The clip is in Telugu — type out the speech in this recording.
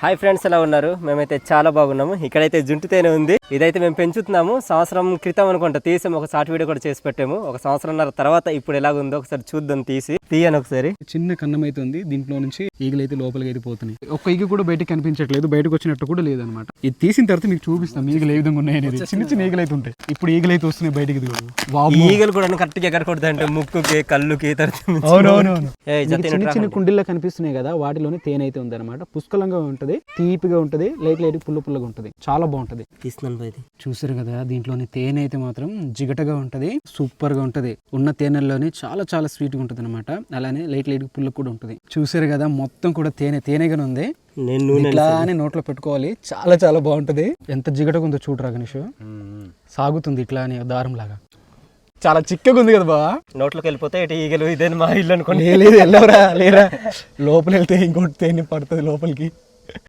హాయ్ ఫ్రెండ్స్ ఎలా ఉన్నారు? మేమైతే చాలా బాగున్నాము. ఇక్కడైతే జుంటు తేనె ఉంది. ఇదైతే మేము పెంచుతున్నాము. సంవత్సరం క్రితం అనుకుంటా తీసాము ఒక షార్ట్ వీడియో కూడా చేసి పెట్టాము. ఒక సంవత్సరంన్నర తర్వాత ఇప్పుడు ఎలాగ ఉందో ఒకసారి చూద్దాం తీసి. తీయను ఒకసారి. చిన్న కన్నం అయితే ఉంది. దీంట్లో నుంచి ఈగలు అయితే లోపలికి అయితే పోతున్నాయి. ఒక్క ఈగ కూడా బయటకు కనిపించట్లేదు. బయటకు వచ్చినట్టు కూడా లేదనమాట. ఇది తీసిన తర్వాత మీకు చూపిస్తాం ఈగలు ఏ విధంగా ఉన్నాయి అనేది. చిన్న చిన్న ఈగలు అయితే ఉంటాయి. ఇప్పుడు ఈగలు అయితే వస్తున్నాయి బయటికి. ఈగలు కూడా కరెక్ట్గా ఎగరకూడదు అంటే ముక్కుకి కళ్ళుకి తర్వాత చిన్న చిన్న కుండీల్లో కనిపిస్తున్నాయి కదా వాటిలోనే తేనె అయితే ఉంది అనమాట పుష్కలంగా ఉంటది. తీపిగా ఉంటది లైట్ లైట్ పుల్ల పుల్లగా ఉంటది. చాలా బాగుంటది. ఇది. చూసారు కదా దీంట్లోని తేనె అయితే మాత్రం జిగటగా ఉంటది సూపర్గా ఉంటది. ఉన్న తేనెల్లోనే చాలా చాలా స్వీట్గా ఉంటది అనమాట అలానే లైట్ లైట్ పుల్ల కూడా ఉంటది. చూసారు కదా మొత్తం కూడా తేనె తేనెగానే ఉంది. నేను ఇట్లానే నోట్లో పెట్టుకోవాలి. చాలా చాలా బాగుంటది. ఎంత జిగటగా ఉందో చూడరా గణేష్ సాగుతుంది ఇట్లా అని దారం లాగా చాలా చిక్కగా ఉంది కదా బా. నోట్లోకి వెళ్ళిపోతే ఇటు ఈగలు ఇదే మా ఇల్లు అనుకోండి. లేదు వెళ్ళవరా లేరా. లోపల వెళ్తే ఇంకోటి తేనె పడుతుంది లోపలికి.